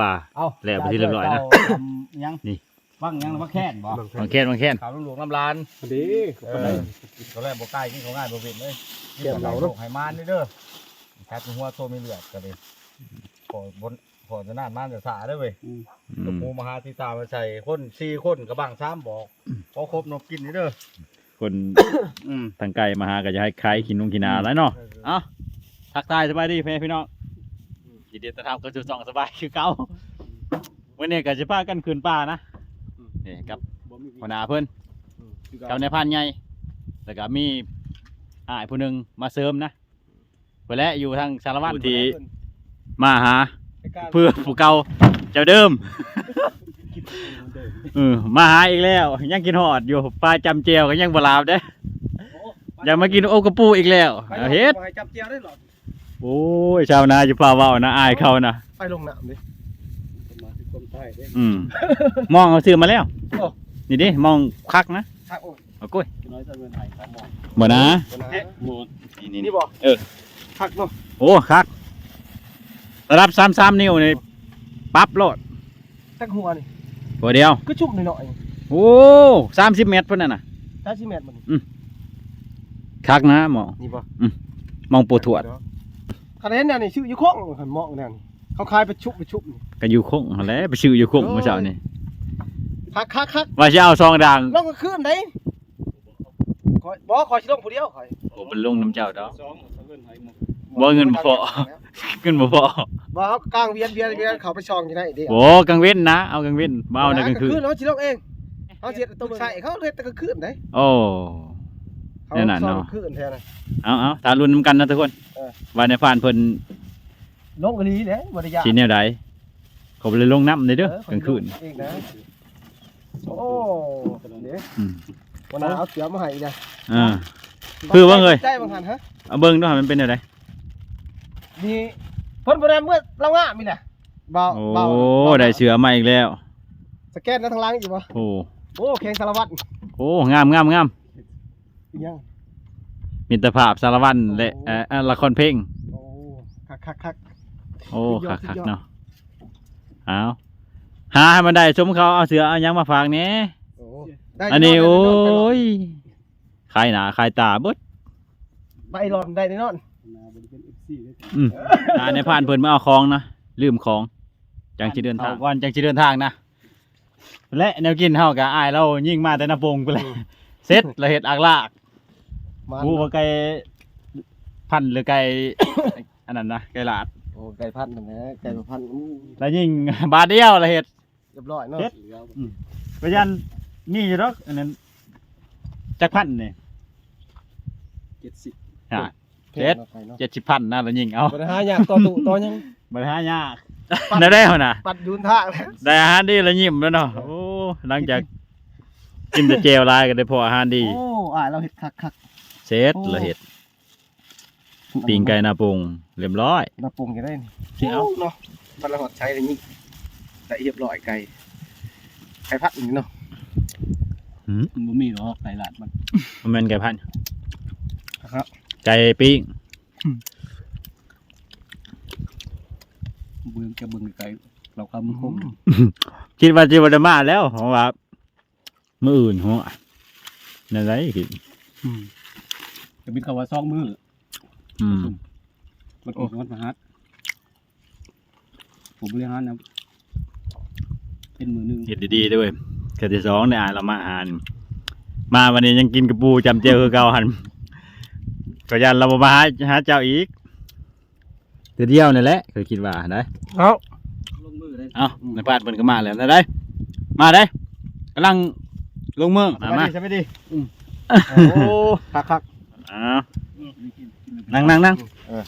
ปลา เอาแล้วไปที่เรียบร้อยนะเจ้าทำยังนี่ บ้างยังว่าแค่นบ่บางแค้นบางแค้นขาวหลวงน้ำลานดีเออตัวแรกบ่ใกล้นี่เขาง่ายบ่เป็นเลยเกี่ยวเราเนอะไห้มานนี่เด้อแค่หัวโตมีเลือดก็เลยพอบนพอจะนานมานจะสาได้เว้ยอืตัวมปูมหาที่ตามมาใส่คนสี่คนกระบังสามบอกพอครบนกกินนี่เด้อคนอืม ทางไกลมาหาก็จะให้คล้ายขินนงขินาแล้วเนาะเอ้าทักทายสบายดีพี่พี่น้อง ยินดีต้อนรับเข้าสู่ช่องสบายคือเก่าวันนี้ก็จะพากันขึ้นป่านะนี่กับหัวหน้าเพิ่นกับในายพันใหญ่แล้วก็มีอ้ายผู้หนึงมาเสริมนะเพื่อและอยู่ทางสารวัตรที่มาหา เพื่อผู้เก่าเจ้าเดิมเออมาหาอีกแล้ว ยังกินหอดอยู่ปลาจำเจียวก็ยังบลาบเด้อยากมากินโอกระปูอีกแล้วเอาเฮ็ดจับเจียวได้หรอ โอ้ยชาวนาจะพาเว้านะอายเขานะไปลงน้ำดิมาที่คนใต้ดิอืม มองเอาซื้อมาแล้วโอ้นี่ดิมองคักนะถ้าโอ้ยเอากุ้ยน้อยจะเงินไหนครับหมอบ่นะหมดนี่นี่นี่บ่เออ พักเนาะโอ้คักระดับสามสามนิ้วนี่ปั๊บโลดตั้งหัวนี่ตัวเดียว ก็ชุ่มหน่อยโอ้สามสิบเมตรเพิ่นน่ะนะๆถ้าชิเมตรมันคักนะหมองนี่บ่มองปูถวด ขนาดนี้เนี่ยนี่ชื่ออยู่ข้องหันเหมาะเนี่ยนี่เขาคายไปชุบไปชุบนี่ก็อยู่คงหั่นแหล้วไปซื้ออยู่คงเมื่อเช้านี่คักคักคักว่าจะเอาซองดังลงก็ขึ้นได้คอยบ่คอยสิลงผู้เดียวคอยโอ้เป็นลงน้ำเจ้าดอก สองเงินไหหมดบ่เงินบ่พอขึ้นบ่พอบ่เขากลางเวียนเวียนเวียนเขาไปช่องอยู่ไหนเด้โอ้กลางเว้นนะเอากลางเว้นมาเอาในกลางคืนเนาะสิลงเองเขาสิตรงใส่เขาเฮ็ดแต่กลางคืนได้โอ้ เขาแน่นอนซ่อมเนาะคืนแท้นะ เอาเอาตาลุ้นน้ำกันนะทุกคนเออ ว่าในผ่านเพิ่นลงกะลีเด้บ่ได้ยากสิแนวใดเขาไปเลยลงน้ำเลยเด้อกลางคืนเองนะโอ้เดี๋ยวอืมวันนั้นเอาเสือมาให้อีกนะอ่า คือว่าไง ได้บางหันฮะเอาเบิ่งด้วยมันเป็นแนวใดมีเพิ่นบ่ได้เมื่อเราง่ามีแหละเบาโอ้เบาเบาได้เสือมาอีกแล้ว สแกนแล้วทางหล่างอยู่บ่โอ้โอ้แข่งสารวัตรโอ้งามงามงาม อีกยังมิตรภาพสารวัตรและเอ่อเอ่อละครเพลง โอ้คักคักคัก โอ้สุดยอคัดกคักสุดยอด เนาะเอาหาให้มันได้ชมเขาเอาเสือเอาหยังมาฝากแหน่โอ้ได้อันนี้แโอ้ได้แน่นอนยขายหนาขายตาเบิดไปรอนได้แน่นอนอืมอ่าในผ่านเพิ่นมาเอาของนะลืมของ จังสิเดินทางวันจังสิเดินทางนะและแนวกินเฮาก็อายเรายิ่งมาแต่หนาโปงไปเลยเสร็จแล้วเฮ็ดอักลาก มันกูว่าไก่พันธุ์หรือไก่ อันนั้นนะไก่ลาด โอ้ไก่พันธุ์นั่นนะไก่พันธุ์อู้แล้วยิ่ง บาทเดียวแล้วเฮ็ด เรียบร้อยเนาะเฮ็ด ไปยันมีอยู่ดอกอันนั้นจักพันนี่เจ็ดสิบอ่าเพเจ็ด นาะไก่เนาะเจ็ดสิบพันนะแล้วยิ่งเอาบ่ได้หาอยากต่อตุต่อยัง บริหารยากได้ได้เหรอนะปัดยูนทางแล้วได้อาหารดีแล้วยิ้มแล้วเนาะโอ้หลังจากกินแต่เจลลายก็ได้พออาหารดี โอ้อ่าเราเห็ดคักคัก เสร็จแล้วเฮ็ดปิงไก่นาปรุงเรียบร้อยนาปรุงจะได้นี่สิเอาเนาะมันละหอดใช้อะไรนี้แต่เรียบร้อยไก่ไก่พัดอย่างนี้เนาะหืมมันบ่มีหรอกไก่ลาดมันมันเป็นไก่พันธุ์ครับไก่ปิ้งเบิ่งแกเบิ่งไก่เราก็มันคงคิดว่าจิวดมาแล้วเพราะว่ามื้ออื่นหัวนั่นไรคิด จะบินเข้าว่า2มื้ออืม มันออกมันมาฮัดผมบริหารนะเป็นมือหนึงเฮ็ดดีๆด้วยแค่ที่สองในอ่านเรามาอาหารมาวันนี้ยังกินกระปูจำเจียวคือเก่าหันก็ยันเราบ่มาหาหาเจ้าอีกเดี๋ยวเดียวนี่แหละเคยคิดว่าได้เอาลงมือได้เอ้าในบ้านเพิ่นก็มาแล้วนะได้ มาได้กำลังลงเมืองมามาใช่ไหมดีโอ้คักคัก อ้าวนั่งนั่งนั่งเออ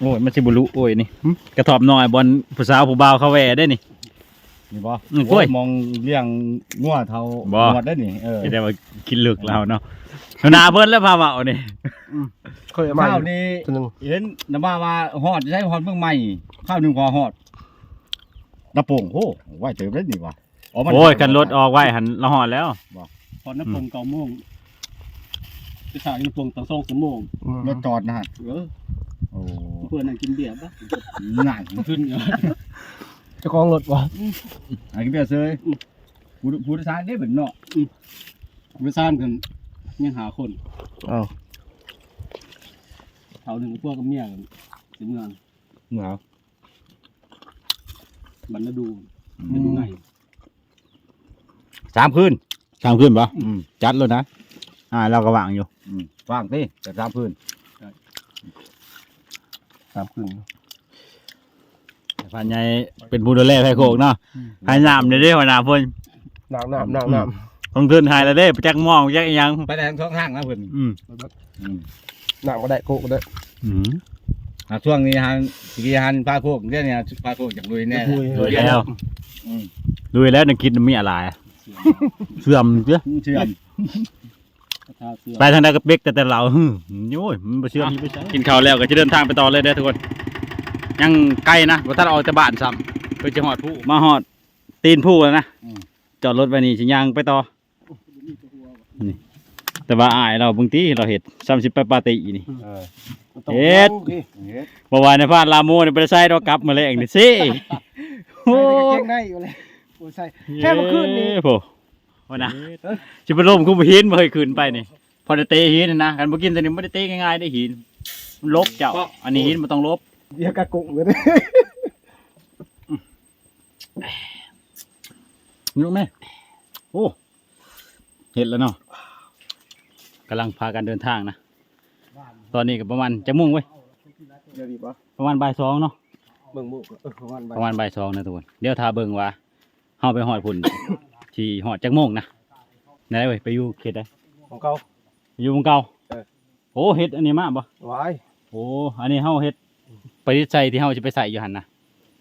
โอ้ยมันสิบุรุโอ้ยนี่หึกระถอบน้อยบอลผู้สาวผู้บ่าวเขาแหวได้นี่ นี่บ่อืมกล้วยมองเลี้ยงงัวเท่าบ่ หมดได้นี่เออจะได้ว่ากินลึกเราเนาะหนาเพิ่นแล้วพาเว้านี่เคยเอามาข้าวนี่ตัวหนึงเห็นน้ำมาว่าฮอดใช้ฮอดเมืองใหม่ข้าวหนึงกว่าฮอดน้ำโป่งโอ้ไหวเติมได้นี่ว่ะมันโอ้ยกันรถออกไว้หันละหอดแล้วพอน้ำปงเก้าโมง ไปถ่ายน้ำปงตั้งสองชั่วโมงรถจอดนะฮะเออโอ้เพื่อนนั่งกินเบียร์ปะง่ายขึ้นเยอะเจ้าของรถวะอันนี้เบียร์เซยผู้ผู้โดยสารได้เหมือนเนาะไปซ่านกันยังหาคนอ้าวเท่าหนึ่งพวกกับเมียกันถึงงานเหงาบรรณดูไปดูไงสามคืนสามขึ้นปะอืมจัดเลยนะอ่าเราก็วางอยู่อืม ว่างติแต่สามคืนสามคืนพันใหญ่เป็นผู้ดูแลไฟโคกเนาะหายน้ำเนี่ยเด้หัวหน้าเพิ่นน้ำน้ำน้ำน้ลงทุนหายแล้วเด้ไปจักมองไปจักอิหยังไปแต่ทั้งสองทางนะเพิ่นอืมอืมำน้ำก็ได้โคกก็ได้อืมช่วงนี้ฮันสกีฮันพาโคกเดี๋ยวนี้พาโคกจากลุยแน่คุยแล้วอืมดูแล้วนึกคิดมีอะไรเสื่อมเจ้ะเชื่อมเสื้อม ไปทางใดก็เป๊กแต่แต่เราฮึโอ้ยมันบ่เชื่อมกินข้าวแล้วก็จะเดินทางไปต่อเลยเด้อทุกคน ยังไกลนะบ่ทันออกจากบ้านซ้ำเพื่อจะฮอดผู้มาฮอดตีนผู้แล้วนะจอดรถไว้นี่สิย่างไปต่อนี่แต่ว่าอายเราบางทีเราเฮ็ด30ไปปาตินี่เออเฮ็ดเฮ็ดบ่ว่าในพานลาโมนี่บ่ได้ใส่ดอกกลับมาแลงนี่สิโอ้ใส่กางเกงได้อยู่เลยโอ้ยใส่แค่เมื่อคืนนี้โอ้ว่านะสิไปล่มคุมหินบ่เคยขึ้นไปนี่ พอได้เตะหินนี่นะกันบ่กินตัวนี้บ่ได้เตะง่ายๆได้หินมันลบเจ้า อันนี้หินมันต้องลบเดี๋ยวกระกุกเลยรู้ไหมโอ้เห็นแล้วเนาะกำลังพากันเดินทางนะตอนนี้ก็ประมาณจะมุ่งเว้ยเดี๋ยวดีปะประมาณบ่ายสองเนาะเบิ่งมุกเออประมาณใบประมาณบ่ายสองนะทุกคนเดี๋ยวทาเบิ่งว่าเฮาไปหอดพุ่นที่หอดจักโมงนะไหนเว้ยไปอยู่เขตใดของเก่าไป อยู่หมองเก่าเออ โอ้เฮ็ดอันนี้มาบ่ไว้โอ้อันนี้เฮาเฮ็ดไปใส่ที่เฮาจะไปใส่อยู่หั่นนะ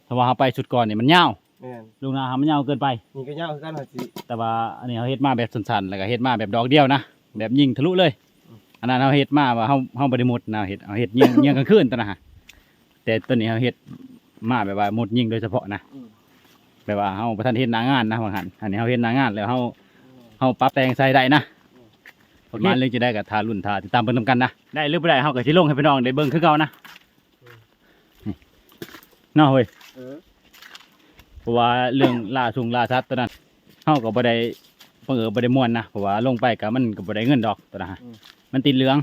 ถ้าว่าเฮาไปชุดก่อนนี่มันยาวแม่นลูกนาเฮามันยาวเกินไป นี่ก็ยาวคือกันหาสิ แต่ว่าอันนี้เฮาเฮ็ดมาแบบสั้นๆแล้วก็เฮ็ดมาแบบดอกเดียวนะแบบยิงทะลุเลยอันนั้นเฮาเฮ็ดมาว่าเฮาเฮาบ่ได้หมดนะเฮ็ดเอาเฮ็ดยิง ยิงกลางคืนตัวนะฮะแต่ตัวนี้เฮาเฮ็ดมาแบบว่าหมดยิงโดยเฉพาะนะแบบว่าเฮาบ่ทันเฮ็ดหน้างานนะว่าหั่นอันนี้เฮาเฮ็ดหน้างานแล้วเฮาเฮาปรับแต่งใส่ได้นะ ผลงานเรื่องจะได้กับทารุ่นทาติดตามเบิ่งนํกันนะได้หรือบ่ได้เฮาก็สิลงให้พี่น้องได้เบิ่งคือเก่านะนี่เนาะเว้ยเออเพราะว่าเรื่องล่าสุงล่าสัตว์ตัวนั้นเฮาก็บ่ได้เพิ่งเออบ่ได้ม่วนนะเพราะว่าลงไปก็มันก็บ่ได้เงินดอกตัวนั้นฮะมันติดเหลือง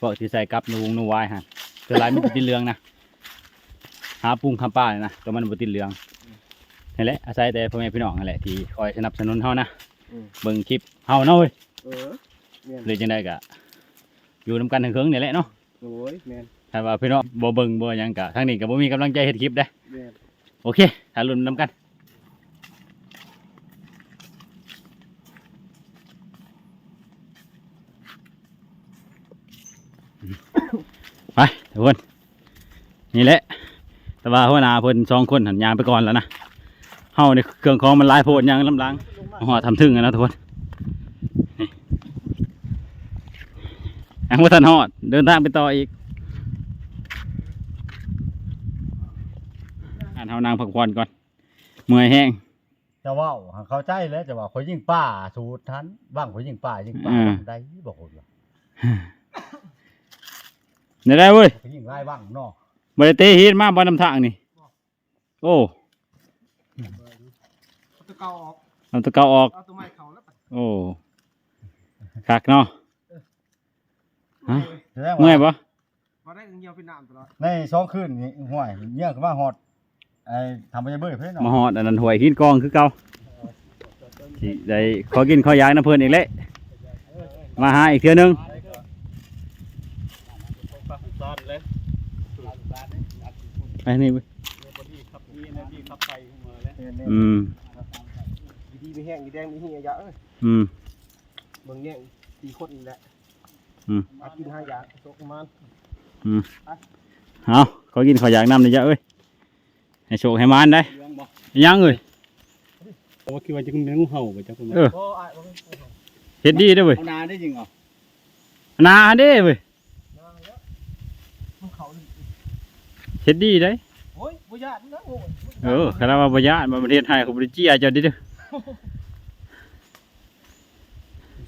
พวกที่ใส่กับนูวงนูวายฮะตัวหลายมันติดเหลืองนะหาปุงคำป้าเนี่ยนะก็มันบ่ติดเหลืองนี่แหละอาศัยแต่พ่อแม่พี่น้องนั่นแหละที่คอยสนับสนุนเฮานะ เบิ่งคลิปเฮาเนาะเว้ยเออ แม่นเลยจังได๋ก็อยู่นํกันถึงเคิงนี่แหละเนาะโอ้ยแม่นถ้าว่าพี่น้องบ่เบิ่งบ่หยังก็ทางนี้ก็บ่มีกำลังใจเฮ็ดคลิปเด้แม่นโอเคถ้ารุ่นนํกันไปทุกคนนี่แหละ แต่ว่าหัวหน้าเพิ่นสองคนหันยางไปก่อนแล้วนะเฮาในเครื่องของมันหลายโพดยางลำลังหัวทำถึงอะนะทุกคนนี่ ยังบ่ทันฮอด เดินทางไปต่ออีกอ่านเฮานางพักผ่อนก่อน เมื่อยแห้งจะเว่าเข้าใจแล้วจะว่าคนยิงป่าสูตรทันบ้างคนยิงป่ายิงป่าอืมได้บอกคนว่าได้ได้เว้ยคนยิงไล่บ้างเนาะบริเตะฮีดมาบอลนำทางนี่ โอ้เอาตัวเก่าออกเอาตัวเก่าออกเอาตัวใหม่เข้าแล้วปะโอ้คักเนาะ ฮะแสดงเมื่อยว่าปะพอได้เงียวเป็นน้ำตลอดในสองคืนนี่ห่วยเยี่ยงขึ้นมาฮอดไอ้ทำไปเบื่อเพื่อนมาเนาะหอดอันนั้นหวยหินกองคือเก่าสิได้ขอกินขอยางน้ำเพิ่นอีกแล้วมาหาอีกเทื่อนึงซ่านเลยไปนี่เว้ยพอดีขับนี่นะดีขับไปขึ้นมาแล้วอืมดีไม่แห้งดีแดงดีเหี่ยยะเอ้ยอืมเบิ่งแย่งตีคนนี่แหละ อืมอากินห้าอย่างตกประมาณเอาขอกินขอยางน้ำหน่อยจ้ะเอ้ยให้โชคให้มานได้เรื่องบ่ยังเอ้ยเพราะว่าคิดว่าจะเป็นงูเห่าไปจ้ะคุณเออโอ้ยเฮ็ดดีเด้อเว้ยเอานาได้จริงเหรอนาเด้เว้ยมันเขาเฮ็ดดีได้โอ้ยบ่ยากนะโอ้ยเออคณะว่าบ่ยานมาประเทศไทยเขาบ่ได้จี้อาเจ้าดิเด้อ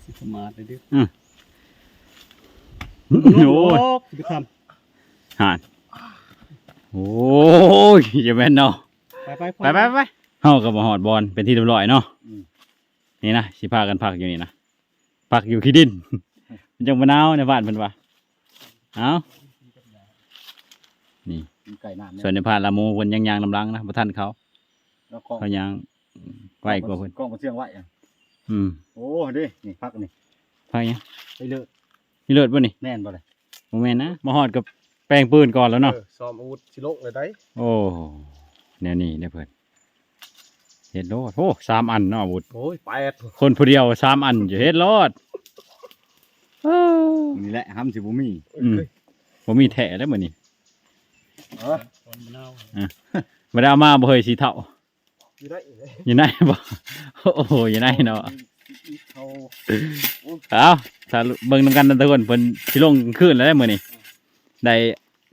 สิประมาทเลยดิ โอ้ยสิไปทห่านโอ้ยอย่าแม่นเนาะำไปไปไปไปไปเฮากับมาหอดบอลเป็นที่เรียบร้อยเนาะนี่นะสิพากันพักอยู่นี่นะพักอยู่ขี้ดินมันจังมะนาวในบ้านเพิ่นว่าเอานี่ไก่น้ำส่วนในพานละโมเพิ่นยังยางลำลังนะบ่ทันเขาแล้วกล้องเขายางไว้กว่าเพิ่นกล้องมาเชื่องไว้อะอืมโอ้ดินี่พักนี่พักยังไปเลิก นี่เลิศบ่นี่แน่นบ่เลยบ่แม่นนะมาหอดกับแป้งปืนก่อนแล้วเนาะเออซ้อมอาวุธสิโลกเลยได้โอ้แนวนี้เด้อเพิ่นเฮ็ดโลดโอ้สามอันเนาะอาวุธโอ้ยแปดคนผู้เดียวสามอันอยู่เฮ็ดโลดเออนี่แหละห้ำสิบุมีอืมผมมีแถแล้วมื้อนี้เออคนมะนาวบ่ได้เอามาบ่เคยสีเท่าอยู่ได้เลยอยู่ไหนบ่โอ้โหอยู่ไหนเนาะ เขาเอาถ้าเบิ่งนำกันนะทุกคนเพิ่นสิลงกลางคืนแล้วได้มื้อนี้ได้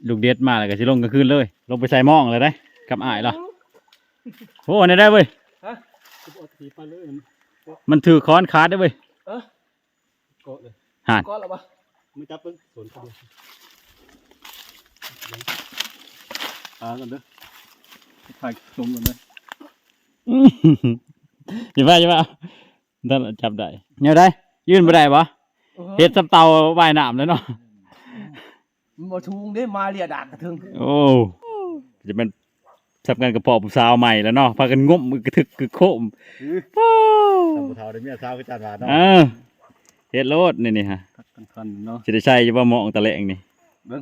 ลูกเด็ดมาแล้วก็สิลงกลางคืนเลย ลงไปใส่หม้องเลยได้กับอ้ายล่ะโอ้ได้ได้เว้ยจะเอาถีบไปเลยมันถือค้อนขาดได้เว้ยเกาะเลยก้อนละปะไม่จับเพิ่งสวนเขาดูหากันเด้อถ่ายชมกันเลยอื้อหืออย่าว่าอย่าว่าท่านจับได้แนวได้ ยื่นบ่ได้บ่เฮ็ดสำเตาว่ายน้ำแล้วเนาะ มันบ่ชูงได้มาเรียดากกระทึงโอ้จะเป็นทำงานกับพ่อผู้สาวใหม่แล้วเนาะพากันงมมือกระทึกกระโคมโอ้ตำบุเทาได้เมียสาวคือจานหวานเนาะเออเฮ็ดโลดนี่นี่ฮะคัดกันคันเนาะสิได้ใช้อยู่บ่หมองตะแลงนี่เบิ่ง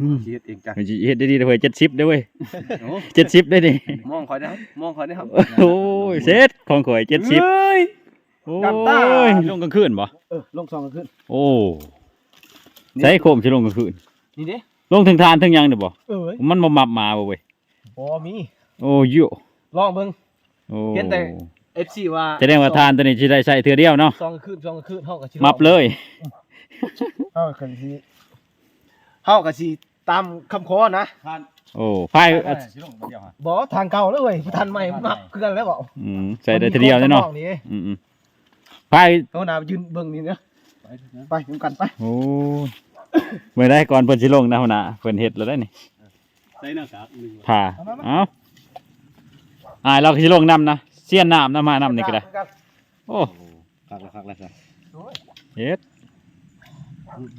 อืมสิเฮ็ดเองจ้ะมันสิเฮ็ดได้ดีเด้อเว้ย70ได้เว้ยโอ้70ได้นี่มองคอยนะครับมองคอยนะครับโอ้ยเสร็จของข่อย70เฮ้ย โอ้กำตา ยลงกลางคืนบ่เออลงซองกันขึ้น โอ้ใส่โคมสิลงกลางคืนนี่เด้ลงถึงทานถึงหยังเด้อบ่เอ้ยมันบ่มับมาบ่เว้ยบ่มีโอ้ยโลองเบิ่งอ้เห็นแต่ FC ว่าแสดงว่าทานตัวนี้สิได้ใช้เทื่อเดียวเนาะซองกันขึ้นซองกันขึ้นเฮาก็สิมับเลย เฮาก็สิเฮาก็สิตามคำขอนะทานโอ้ไฟเออสิลงมาเดียวฮะบ่ทางเก่าแล้วเว้ยทันใหม่มักคือกันแล้วบ่อืมใส่ได้ทีเดียวเลยเนาะมัมีข้อจำลองอืมอืม ไฟเอาหน้ายืนเบิ่งนี่นะไปเถอะนะไปนำกันไปโอ้เมื่อได้ก่อนเพิ่นสิลงนะหัวหน้าเพิ่นเฮ็ดแล้วได้นี่ใส่หน้ากากหนึ่งผ่าเอ้าอ่าเราก็สิลงน้ำนะเสียนน้ำน้ำมาน้ำนี่ก็ได้ โอ้คักละคักละจ้ะเฮ็ด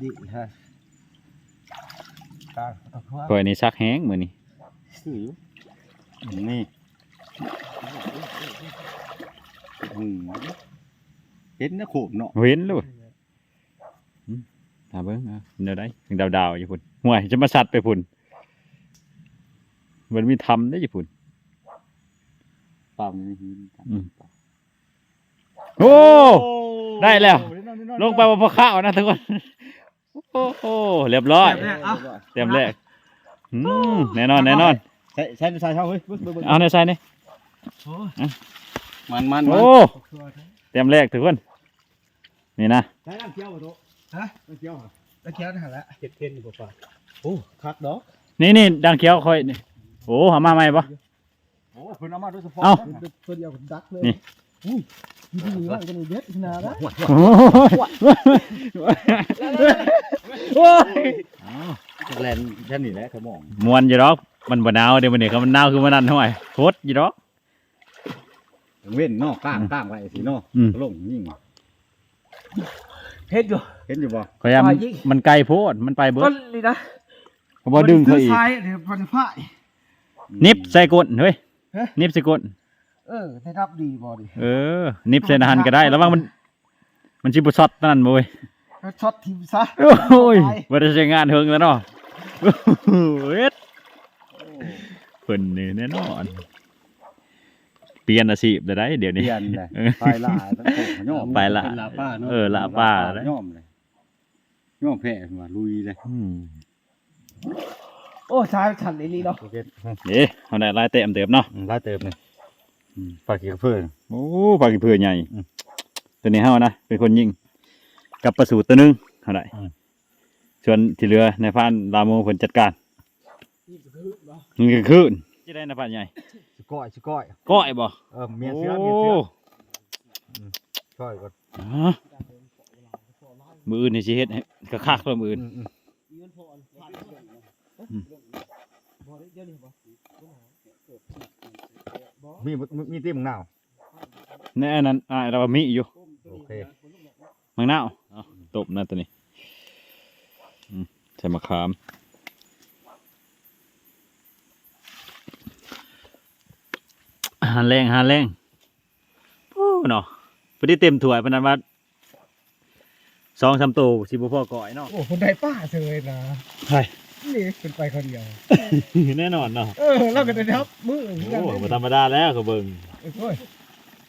ดีฮะกลางตะพัวข่อยนี่ซักแห้งมื้อนี้ซื้ออยู่นี่อืม เห็นนะโขมเนาะเห็นเลยอืมตาเบิ่งเอาเดี๋ยวได้ยังดาวๆอยู่พุ่นห่วยจะมาสัตว์ไปพุ่นมันมีทำได้อยู่พุ่นปามนี่หินอืมโอ้ได้แล้ว ลงไปว่าพอข้าวนะทุกคนโอ้โหเรียบร้อยเต็มแรกอืมแน่นอนแน่นอนใช่ใช่ใช่เท่าเฮ้ยเบิ่งเบิ่งเบิ่งเอาในใส่นี่มันมันมันโอ้เต็มแรกทุกคน นี่นะใช่น้ำเคี้ยวบ่โตฮะน้ำเคี้ยวฮะตะเคียนหันละเก็บเพ่นอยู่ป่ะโอ้คักดอกนี่นี่ดังเขียวคอยนี่โอ้หามาใหม่ปะโอ้เพิ่นเอามาโดยเฉพาะเอ้าตัวเดียวกับดักเลยนี่อุ้ยดีดีว่าจะมีเด็ดขนาดนะโอ้ยอ้าวแลนแค่นี้แหละเขามองมวนอยู่ดอกมันบ่หนาวเดี๋ยวมันนี่เขามันหนาวคือมันนั่นห้อยโคตรอยู่ดอกเว้นเนาะก้างก้างไว้สิเนาะอืมลงยิ่ง เฮ็ดอยู่ เห็นอยู่บ่ขอยามว่ายิ่งมันไกลโพดมันไปเบิก็ดเลยนะเขาบ่ดึงเขาอีกมันคืทรายเดี๋ยวพันผ้านิบใส่ก้นเฮ้ยฮะ นิบใส่ก้นเออได้รับดีบ่ดิเออ นิบใส่นาหันก็ได้ระวังมัน มันชิบุช็อตนั่นบ่เว้ยแล้วช็อตทีมซะโอ้ยบ่ได้ใช้งานเฮิงแล้วเนาะโอ้โหเอ็ดเพิ่นนี่แน่นอน เปลี่ยนอาชีพได้เดี๋ยวเปนี้ลี่ยนเลยเออไปล่าทั้งโขงย่อมไปละเป็นลาป้าเนาะเออละป้าแล้วย่อมเลยย่อมแพ้มาลุยเลยอืมโอ้ชายฉันในนี้เนาะโอเคเอ๊ะเอาได้ลายเต็มเต็มเนาะลาเติมเลยปากกี่เพื่อนโอ้ปลากี่เพื่อใหญ่อืมตัวนี้เฮานะเป็นคนยิงกับประสูตรตัวหนึงเท่าไหร่อืมส่วนที่เหลือในพานลาโมเพิ่นจัดการมันก็คืนจะได้ในพานใหญ่ชิ ก้อยชิก้อยก้อยบ่เออเมียเสือเมียเสือก้อยก่อนอ๋อมืออื่นนี่สิเฮ็ดให้กระคักเพิ่มออื่นอืมอืมมีมีมีตีมึงนาวแน่นั้นอ่าเราว่ามีอยู่โอเคมังนาวเอาตบนะตัวนี้อืมใส่มะขามอา หารแรงอาหารแรงโอ้เนาะพอดีเต็มถ้วยปานนั้นว่าสองสามตัวสิบ่พอก่อยเนาะโอ้คนได้ป้าเฉยนะใช่นี่เป็นไปคนเดียว แน่นอนเนาะเออเราก็ได้รับมือเหมือนกันโอ้บ่ธรรมดาแล้วเขาเบิ่งโอ้ย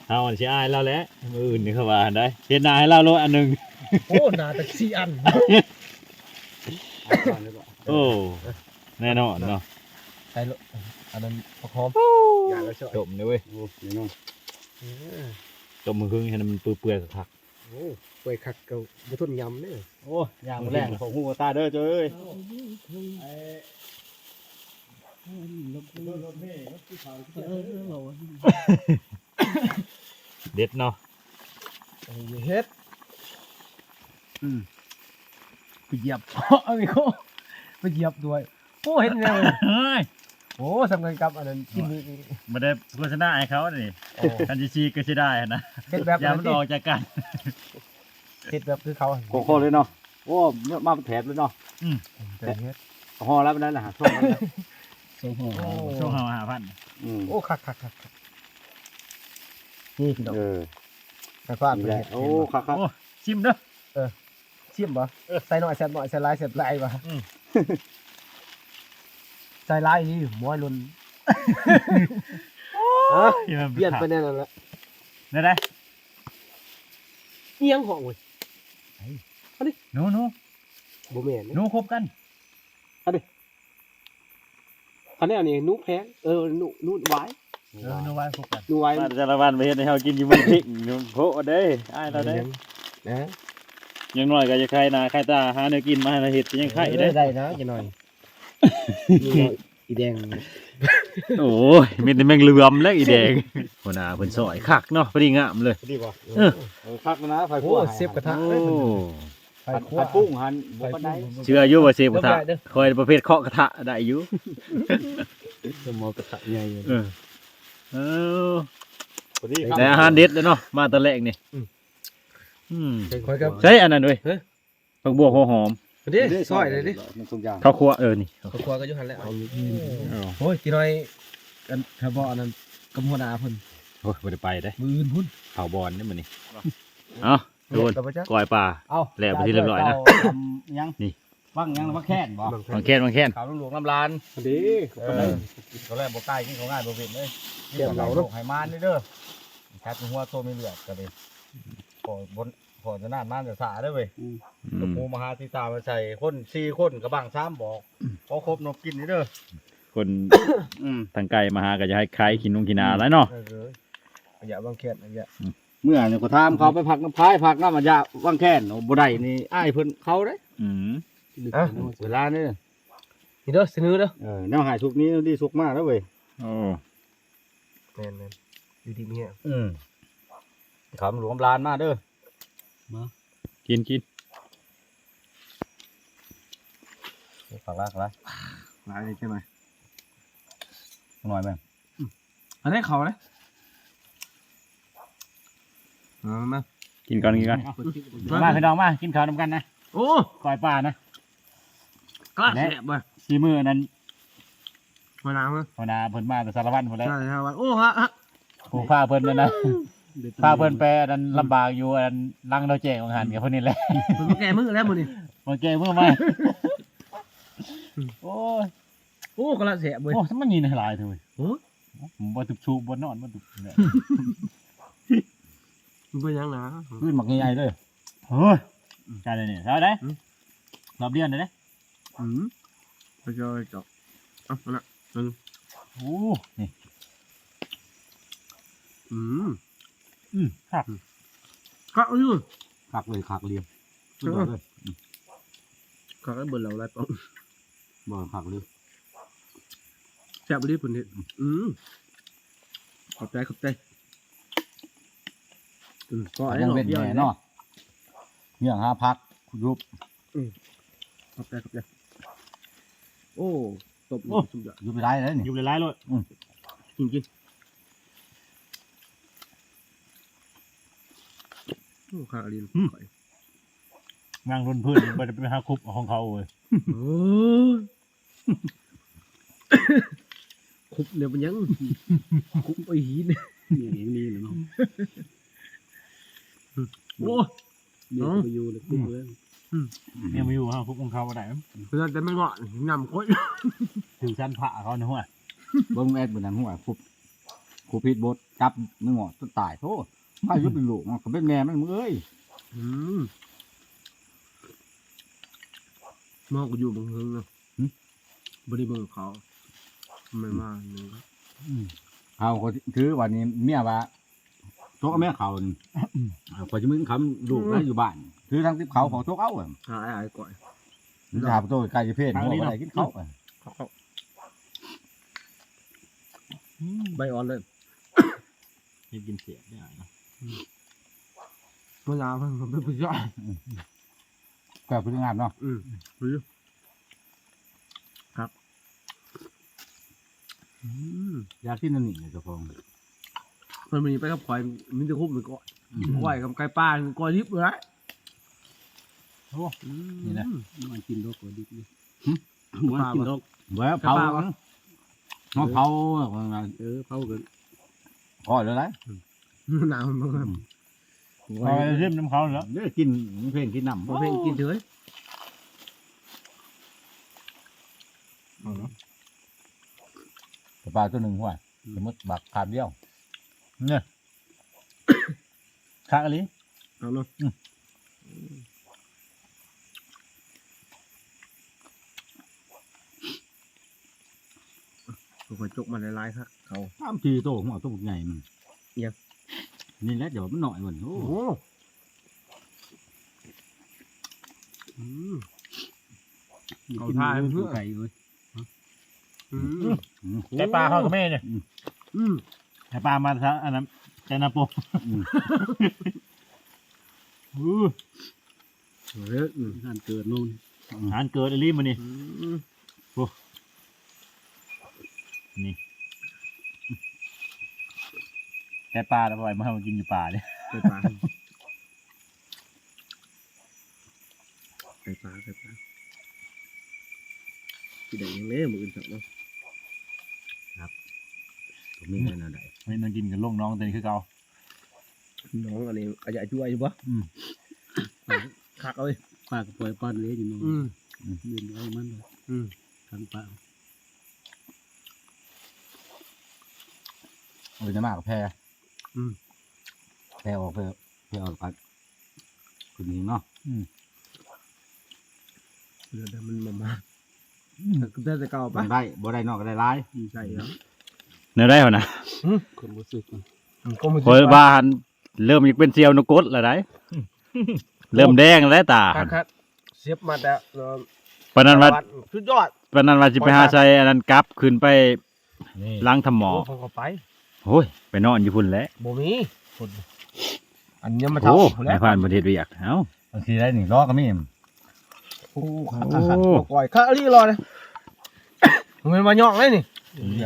เฮาอันสิอายเราแหล้วมืออื่นนี่เขาว่าได้เฮ็ดหน้าให้เราโลดอันหนึงโอ้หนาแต่สี่อันโอ้แน่นอนเนาะใช่ลูก อันนั้นประคอมอย่าเราชอบจมเลยเว้ยโอ้ยน้องจมมือครึ่งให้มันเปื่อยๆคักโอ้ไปคักเกาบุทุนยำเนี่ยโอ้ยางแรงของหูตาเด้อเจ้ยๆเด็ดเนาะเฮ็ดไปเหยียบเอาไปโคไปเหยียบด้วยโอ้เห็นแล้วเฮ้ย โอ้สำคัญกับอันนั้นกินนี่บ่ได้โฆษณาให้เขานี่โอ้คันสิซีก็สิได้นะเฮ็ดแบบอย่ามันออกจากกันเฮ็ดแบบคือเขาโคโค่เลยเนาะโอ้เยอะมากเป็นแถบเลยเนาะแต่เฮ็ดห่อแล้วมันได้ละฮะช่วงนั้นนะสองห่อโอ้ช่วงเฮา5,000อืมโอ้คักคักคักคักนี่พี่น้องเออแต่ฟ้านี่เป็นแหละเฮ็ดโอ้คักคักโอ้ชิมเด้อชิมบ่ใส่หน่อยใส่หน่อยใส่หลายใส่หลายบ่อืม ใส่หลายนี่หมวยลุนฮะที่มันเปลี่ยนไปแน่นอนละได้ได้เอียงห้องเว้ยหนูหนูบ่แม่นหนูคบกันอันนี้อันนี้นูแพงเออนูนูไว้เออหนูไว้คบกันนูไว้มาแต่ละวันไปเฮ็ดให้เฮากินอยู่เมืองพริกอยู่โพเด้อ้ายเราเด้นะอยังน้อยก็จะใครนาใครตาหาเนื้อกินมาให้เราเฮ็ดก็ยังไข่เด้ได้นะจะหน่อย อีแดงโอ้ยมีแต่แมงเหลือมแล้วอีแดงหัวหน้าเพิ่นซอยคักเนาะพอดีงามเลย ดีป่ะเออ เออคักนะไฟโอ้คั่วเสียบกระทะ โอ้เลยไฟคั่วปุ้งหันบุกบันไดเชื่ออยู่ว่าเชฟกระทะได้เด้อคอยประเภทเคาะกระทะได้อยู่สมอกระทะใหญ่อยู่เออเออพอดีแต่อาหารเด็ดเลยเนาะมาแตะแรกนี่อืมคอยกับใช่อันนั้นเว้ยเฮ้ยผักบัวหัวหอม ดิซอยเลยดิมันทุกอย่างข้าวคั่วเออนี่เขาครัวก็อยู่หันแล้วเอาโอ้ยกี่น้อยกันถ้าบ่อันนั้นกำหัวหน้าเพิ่นโอ้ยบ่ได้ไปเด้มืออื่นพุ่นเผาบอลนี่มื้อนี้เอาโดนกับพระเจ้าก้อยปลา เอาแล้วไปที่เรียบร้อยนะยังนี่ ฟังยังฟังแค่นบ่บางแค้นบางแค้น ขาวหลวงน้ำลานดีเออตอนแรกบ่ใกล้กินของง่ายบ่เป็นเลยเตรียมเราเนาะไห้มานนี่เด้อแคทหัวโตมีเลือดก็ดิพอบน พอจะนานมานจะสาได้อเว้ยอืตะมปูมหาทิตามาใส่คนสี่คนกระบังสามบอกพอครบนกกินนี่เด้อคนอืมทางไกลมาหาก็จะให้คล้ายกินนุ่งกินนาแล้วเนาะเออเอออย่าบางแค่นอย่าเมื่อเนี่ยก็ถามเขาไปพักน้ำพายพักน้ำมันยาว่างแค่นโอ้บ่ได้นี่อ้ายเพิ่นเขาเด้อืมอะเวลานี่นี่เด้อซื้อเด้อเออแนวหายสุกนี้ดีสุกมากแล้วเว้ยโอ้แม่นๆอยู่ดีมีแฮะอืมขำหลวงลานมาเด้อ กินกินฝากรักละลายใช่ไหมหน่อยไหมอันนี้เขาเลยเอามากินก่อนกินก่อนมาพี่น้องมากินข้าวนำกันนะโอ้ก้อยปลานะกล้าแสบบ่ซีมือนั้นมาน้ำมั้ยหัวหน้าเพิ่นมาแต่สารวัตรพุ่นแหล้วใช่ครับโอ้ฮะฮะผู้พาเพิ่นนั่นนะ พาเพิ่นไปอันนั้นลำบากอยู่อันลังเราแจ้งของหันกับเพิ่นนี่แหละมันมาแก้มือแล้วมื้อนี้มาแก้มือมาโอ้ยโอ้กล้าแสบเว้ยโอ้ยมันยินให้หลายเถอะเว้ยโอ้ผมบ่ทุบชูบ่นอนบ่ทุบเนี่ยมันเป็นยังนะขึ้นหมักใหญ่ๆเลยเฮ้ยใช่เลยนี่ใช่ได้อืมรอบเดือนเลยนะอืมไปเจอจบอะมาละโอ้นี่อืม อืมครับก็อยู่คักเลยคักเรียมเออเลยก็ได้เบิ่นเราไรปองบ่คักเลยแซ่บรีบพุ่นนี่อืมขอบใจขอบใจอืมก็ก็ไอ้ยังหลอเป็นกเดียวแน่เนาะเนาะเรื่องหาพักยุบขอบใจขอบใจโอ้ตบโอ้สุดยอดยุบไปได้เลยนี่อยู่หลายๆเลยกินกิน โอ้ข้างอลินงางรุนพื้นบ่ได้ไปหาคุบของเขาเว้ยโอ้ยคุบเนี่ยมันยังคุบไอ้หินเนี่ยเองนี่เลยเนาะโอ้เนี่ยไปอยู่เลยปุ๊บเลยยังมาอยู่หาคุบของเขาบ่ได้เพื่อนแต่ไม่เหมาะนำก้อยถึงชั้นพระเขานะหัวเบิ่งแอดบนนั้นหัวคุบคุบพิษบดจับมึงงอต้นตายโธ่ พายุเป็นลูกมันก็เป็นแม่มันมึงเอ้ยอืมมองก็อยู่บางเฮิงนะบริเบิงเขาไม่มาหนึ่งครับเอาก็ถือวันนี้เมียว่าโต๊ะแม่เขานี่พอจะมึงคำลูกแล้วอยู่บ้านถือทั้งที่เขาของโต๊ะเอาอะหาไอ้ไอ้ก่อยมันจะหาโต๊ะไก่เพศหัวอะไรกินเขาอะเขาเขาใบอ่อนเลยยังกินเสียได้นะ มะนาวมันมันเป็นผู้ชายก็พนักงานเนาะอืมรู้อยู่ครับอืมอยากกินนั่นนี่เจ้าของมันมีไปกับควายมีแต่คุบหรือก้อยควายกับไก่ป้าก้อยริบเลยนะโอ้อืมนี่นะมันกินดอกก็ดิบเลยมันกินดอกเว้ยเผาเขาเผาเออเผากันพอแล้วไร มะนาวมันเอาไปเรียมน้ำเขาแล้วเดี๋ยวกินเพลงกินน้ำพอเพลงกินเถอะปลาตัวหนึ่งหัวสมมติบักขาดเดียวเนี่ยคักอะไรเอาเนาะคอยจกมาหลายๆครับเขาสามทีโตหัวตัวใหญ่มันยัง นี่แหละเดี๋ยวมันหน่อยมันโอ้โอ้โหอืมเอาท่าให้เพื่อนไก่เลยอืมแต่ปลาเขากับแม่เนี่ยอืมแต่ปลามาซะอันนั้นแต่นาโปอู้เฮ้ยอืมงานเกิดนู่นหานเกิดอะไรมานี่อืม แต่ปลาแล้วปล่อยมาให้มันกินอยู่ป่าเนี่ยไก่ปลาไก่ปลาไก่ปลาที่ไหนยังเล่มืออื่นสักเนาะมีเงินอะไรไม่นั่งกินกับลูกน้องเต็นคือเก่าน้องอันนี้อาจจะช่วยอยู่ปะอืมคักเอาเลยปลากับปล่อยปลาเลยอยู่นู่นอืมเดินเอามันเลยอืมทางปลาเออจะมากกับแพรอืม แพรออกไปแพรออกกันคุณนี้เนาะเดี๋ยวเดี๋ยวมันมามาแต่แต่เก่าบ่ปะได้บ่ได้นอกก็ได้ร้ายใช่แล้วเนื้อได้เหรอนะคนรู้สึกมันก็มันคอยบ้านเริ่มอยากเป็นเซียวนกดแล้วได้เริ่มแดงแล้วตาคักคักเสียบมาแต่เอ่อปานนั้นว่าวัดสุดยอดปานนั้นว่าสิไปหาใส่อันนั้นกลับขึ้นไปนี่ล้างทำหมอโเขาก็ไป โอ้ยไปนอนอยู่พุ่นแหล้วบ่มีคนอันนี้มาเท่าโอ้พุ่นนายพรานประเทศเวียกเอ้า บางทีได้หนึ่งล้อก็มีโอ้ครับโอ้ ปล่อยข้ารีรอนะมันมาย่องเลยนี่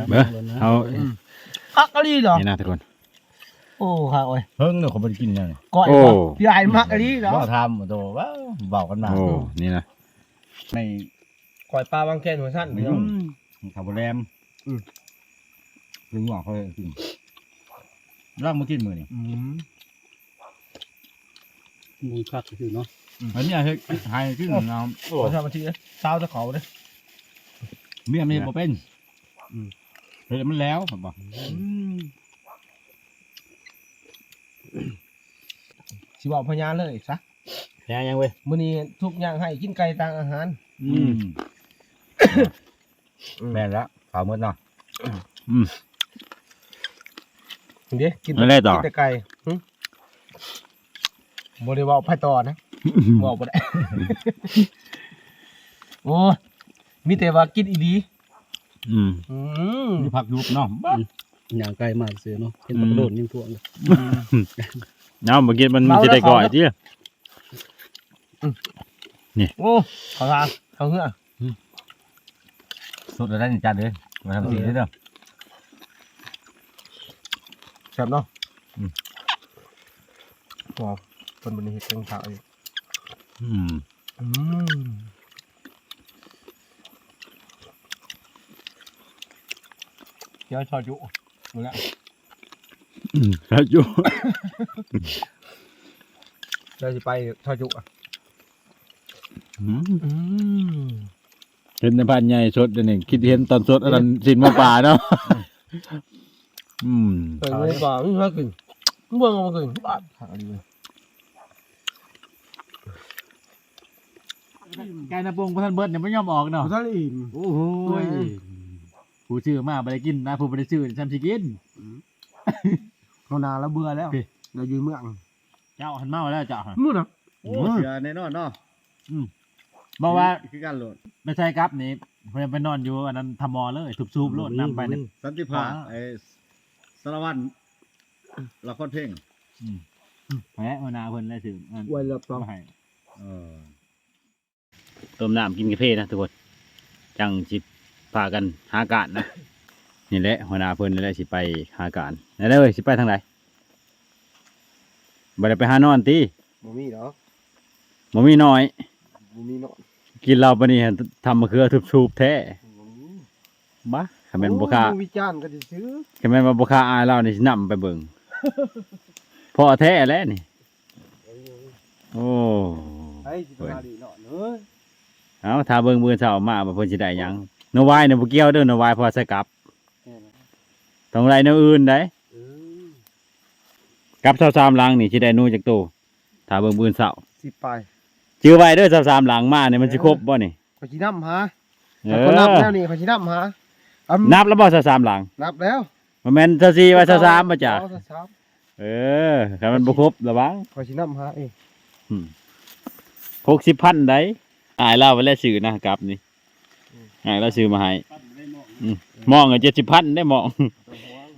เบ้อเอาข้ารีเหรอนี่นะทุกคน โอ้ข้าโอ้ยเพิ่งเนี่ยเขาไม่ได้กินเนี่ยก้อยโอ้ บ่พี่ไอ้มักกะรีเหรอว่าทำตัวว้าวเบากันมาโอ้ นี่นะในก้อยปลาบางแค่หัวสั้นไม่พี่น้ยุ่องงขับแรมอืม ถึงหัวเขาเลยกินร่างมากินมือนี่อืมมูคักคือเนาะอันนี้ให้ให้กินน้โอ้ทำมาทีเลยเช้าจะเขาเลยำเมียไม่บ่เป็นอืมเฮ้ยมันแล้วผมบอกสิบอกพญานเลยซะแย่ยังเว้ยมื้อนี้ทุกอย่างให้กินไก่ต่างอาหาร อืมแม่นแล้วข่าวมืดเนาะ เดี๋ยวกินแล้วได้ต่อ กินแต่ไก่หึบ่ได้เว้าไปต่อนะเว้าบ่ได้ โอ้ยมีแต่ว่ากินอีดีอืม อืมมีผักยุบเนาะบ้าอย่างไกลมากเสือเนาะเห็นปลากระโดดยิ่งพวกเลยเอาเมื่อกี้มันมันจะได้ก่อยที่โอ้เขาทางเขาเหือสุดแล้วได้หนึ่งจานเลยมาทำสีได้เด้อ แซ่บเนาะอืมว้าวคนบนนี้เฮ็ดเครื่องขาวอยู่อืมอืมเดี๋ยวชอจุหมดแล้วอืมครับอยู่เดี๋ยวจะไปชอจุอะอืมอืมเห็นในบ้านใหญ่สดเดี๋ยวนี้คิดเห็นตอนสดอันนั้นสินหมาป่าเนาะ อืมเออไม่บอกไม่มากินเบิ่งเอามากินบ้าหาดีเลยไก่นาปงพระท่านเบิร์ดเนี่ยไม่ยอมออกเนาะท่านอิ่มโอ้โหผู้ชื่อมาบ่ได้กินนะผู้บ่ได้ชื่อจำสิกินเขานานแล้วเบื่อแล้วเราอยู่เมืองเจ้าหันเมาแล้วเจ้าหันนู่นน่ะโอ้เสือแน่นอนเนาะบอกว่าคือการโหลดไม่ใช่ครับนี่เพิ่นไปนอนอยู่อันนั้นทำมอเลยทุบๆโลดน้ำไปเนี่ยสันติภาไสารวัตรละครเพลงแหมหัวหน้าเพิ่นเลยถืออันไว้รับรองมาให้เออต้มน้ำกินกาแฟนะทุกคนจังสิพากันหาการนะนี่แหละหัวหน้าเพิ่นนี่แหละสิไปหาการแล้วเด้อสิไปทางไหนบ่ได้ไปหานอนติบ่มีดอกบ่มีน้อยบ่มีเนาะกินเหล้าปานนี้หั่นทำมะเขือทุบๆแท้บ้า คันแม่นบ่ค่าโอ้วิจารณ์ก็สิซื้อคันแม่นว่าบ่ค่าอายเรานี่สินำไปเบิ่งพอแท้แล้วนี่ โอ้ไอ้สิมาดีเนาะเอ้ยเอาถ้าเบิ่งมื้อเช้ามาว่าเพิ่นสิได้หยังนวายเนี่ยบ่เกี่ยวเด้อนวายพอใส่กลับต้องไรแนวอื่นได้เออกับ23หลังนี่สิได้หนูจักโตถ้าเบิ่งมื้อเช้าสิไปจื้อไว้เด้อ23หลังมานี่มันสิครบบ่นี่ขอยสินำหาเอถ้าอคนนับแล้วนี่ขอยสินำหา อำนับแล้วบ่23หลังนับแล้วบ่แม่น24ว่า23บ่จ้ะเอาซะสามเออถ้ามันบ่ครบระวังขอยสินำหาเองหกสิบพันได้อายเล่าไปแล้วซื้อนะครับนี่อายเราซื้อมาให้อืมมองอะเจ็ดสิบพันได้มอง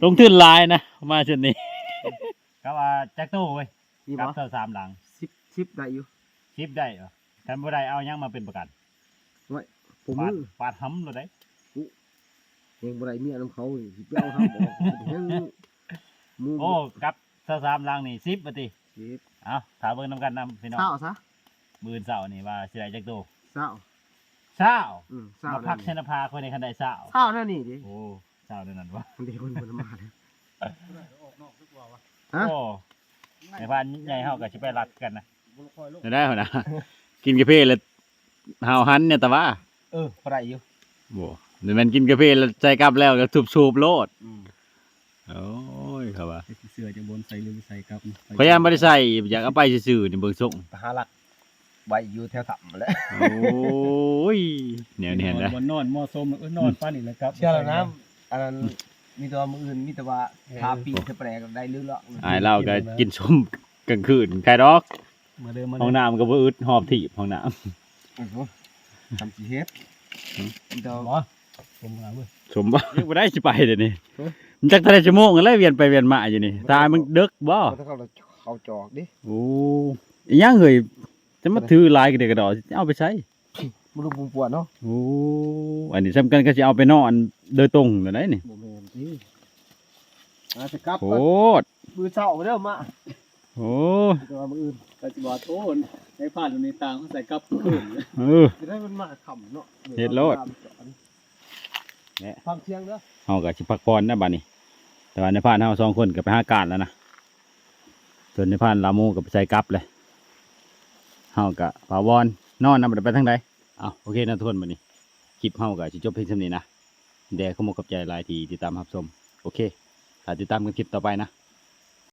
ลงทุนหลายนะมาชุดนี้ก็ว่าแจ็คตู้เว้ยนี่กับ่บเท่าสามหลัง10 10ได้อยู่ชิปได้เหรอท่านบ่ได้เอายังมาเป็นประกันผมปาดมือปาดห้ำเลยได้เอ งบ่ได้เมียนํเขานี่สิไปเอาทำออกเฮ็ดหมูโอ้กับเท่าสามหลังนี่สิบปฏิสิบเอาถามเบิ่งนำกันนำพี่น้องเศร้าซะมือเสาร์นี่ว่าสิได้แจ็คตู้เศร้าเช้าอืมเศร้ามาแล้พัวกชนภาคนในคันใดเช้าเศร้าแล้วนี่ดิโอ้เช้าเดือนนั้นวะมันเด็กคนมันมาเลยฮะโอ้ในบ้านใหญ่เฮาก็สิไปรัดกันนะได้เหรอนะกินกาแฟแล้วหาวหันเนี่ยแต่ว่าเออบ่ได้อยู่บ่ หรือมันกินกาแฟแล้วใจกลับแล้วก็ทุบสูบโลดโอ้ยครับว่าเสือจะบนใส่หรือใส่ครับพยายามบ่ได้ใส่อยากเอาไปซื่อๆนี่เบิ่งส่งไปหาหลักไว้อยู่แถวถ้ำแหล้วโอ้ยแนวนี้นะบนนอนมอสมเออนอนป้านี่แหละครับเชื่อแล้วนะอันนั้นมีแต่ว่ามืออื่นมีแต่ว่าทาปีกแปลก็ได้เรื่องละอายเราก็กินส้มกลางคืนใครดอกมาเดิมมาห้องน้ำก็บ่อึดหอบถีบห้องน้ำ โอ้โหทำสิเฮ็ดมีแต่ว่า ผมหาเว้ย สมบ่ ยังบ่ได้สิไปเดี๋ยวนี้มันจักเท่าไหร่ชั่วโมงกันเลยเวียนไปเวียนมาอยู่นี่ตายมึงดึกบ่เขาเขาเขาจอกดิโอ้ยยังเฮ้ยจะมาถือหลายกระเดกกระดอเอาไปใช้มันรู้ปุ่มปวดเนาะโอ้อันนี้สำคัญก็จะเอาไปนอนโดยตรงเลยนี่บ่แม่นที่อาจจะกลับโคตรมือเช้าเด้อมาโอ้แต่ว่ามืออื่นก็จะบอกโทษในผ่านอยู่ในต่างเขาใส่กับขึ้นเออ จะได้มันมาขำเนาะเฮ็ดโลด เนี่ยฟังเสียงเด้อเฮาก็สิพักผ่อนนะบัดนี้ แต่ว่าในพานเฮาสองคนก็ไปหาการแล้วนะส่วนในพานลามูก็ไปใส่กลับเลยเฮาก็ปาวอนนอนนำบ่ได้ไปทางใดอ้าวโอเคนะทุกคนบัดนี้คลิปเฮาก็สิจบเพียงเท่านี้นะแด่ขโมยกับใจหลายที่ติดตามรับชมโอเคถ้าติดตามกันคลิปต่อไปนะ